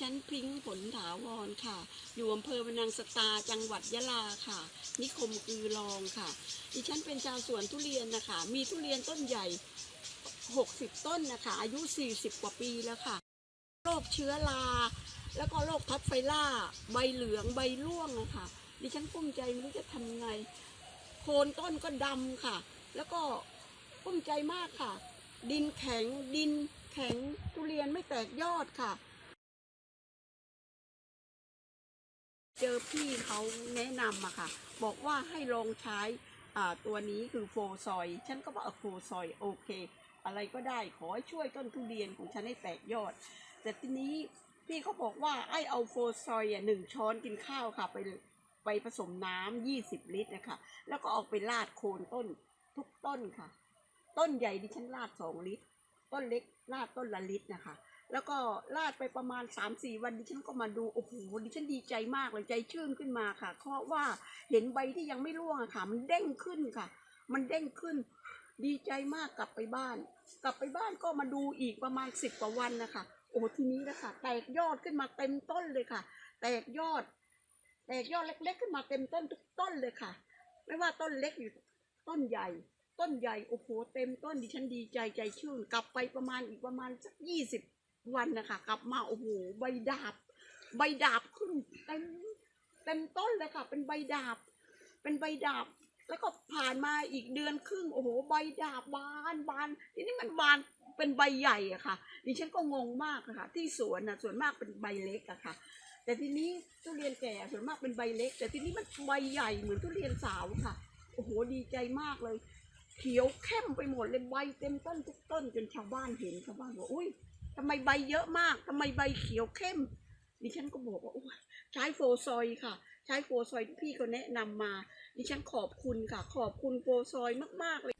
ฉันพิงผลถาวรค่ะ อยู่อำเภอพนังสตาจังหวัดยะลาค่ะ นิคมกือรองค่ะ ดิฉันเป็นชาวสวนทุเรียนนะคะ มีทุเรียนต้นใหญ่ 60 ต้นนะคะ อายุ 40 กว่าปีแล้วค่ะ โรคเชื้อรา แล้วก็โรคท็อปไฟล่า ใบเหลืองใบร่วงอะคะดิฉันกุ้มใจไม่รู้จะทำไง โคนต้นก็ดำค่ะ แล้วก็กุ้มใจมากค่ะ ดินแข็งดินแข็งทุเรียนไม่แตกยอดค่ะ เจอพี่เขาแนะนำอะค่ะ บอกว่าให้ลองใช้อ่าตัวนี้คือโฟซอย ฉันก็บอกโฟซอยโอเค อะไรก็ได้ขอให้ช่วยต้นทุเรียนของฉันให้แตกยอด แต่ทีนี้พี่เขาบอกว่าไอ้เอาโฟซอยอะหนึ่งช้อนกินข้าวค่ะ ไปไปผสมน้ำยี่สิบลิตรนะคะแล้วก็เอาไปราดโคนต้นทุกต้นค่ะ ต้นใหญ่ดิฉันราดสองลิตร ต้นเล็กราดต้นละลิตรนะคะ แล้วก็ราดไปประมาณ3ามสี่วันดิฉันก็มาดูโอ้โหดิฉันดีใจมากเลยใจชื่นขึ้นมาค่ะ เพราะว่าเห็นใบที่ยังไม่ร่วงอะค่ะ มันเด้งขึ้นค่ะ มันเด้งขึ้น ดีใจมากกลับไปบ้าน กลับไปบ้านก็มาดูอีกประมาณสิบกว่าวันนะคะโอ้ทีนี้นะคะแตกยอดขึ้นมาเต็มต้นเลยค่ะ แตกยอด แตกยอดเล็ก ๆ ขึ้นมาเต็มต้นทุกต้นเลยค่ะ ไม่ว่าต้นเล็กหรือต้นใหญ่ต้นใหญ่โอ้โหเต็มต้นดิฉันดีใจใจชื่น กลับไปประมาณอีกประมาณสักยี่สิบ วันนะคะกลับมาโอ้โหใบดาบ ใบดาบขึ้นเต็มเต็มต้นเลยค่ะ เป็นใบดาบ เป็นใบดาบ แล้วก็ผ่านมาอีกเดือนครึ่งโอ้โหใบดาบบานบานทีนี้มันบานเป็นใบใหญ่อะค่ะดิฉันก็งงมากค่ะ ที่สวนนะส่วนมากเป็นใบเล็กอะค่ะ แต่ทีนี้ทุเรียนแก่ส่วนมากเป็นใบเล็ก แต่ทีนี้มันใบใหญ่เหมือนทุเรียนสาวค่ะโอ้โหดีใจมากเลย เขียวเข้มไปหมดเลยใบเต็มต้นทุกต้นจนชาวบ้านเห็นชาวบ้านบอกอุ้ย ทำไมใบเยอะมากทำไมใบเขียวเข้ม ดิฉันก็บอกว่าโอ้ยใช้โฟซอยค่ะ ใช้โฟซอยที่พี่เขาแนะนำมา ดิฉันขอบคุณค่ะ ขอบคุณโฟซอยมากๆเลย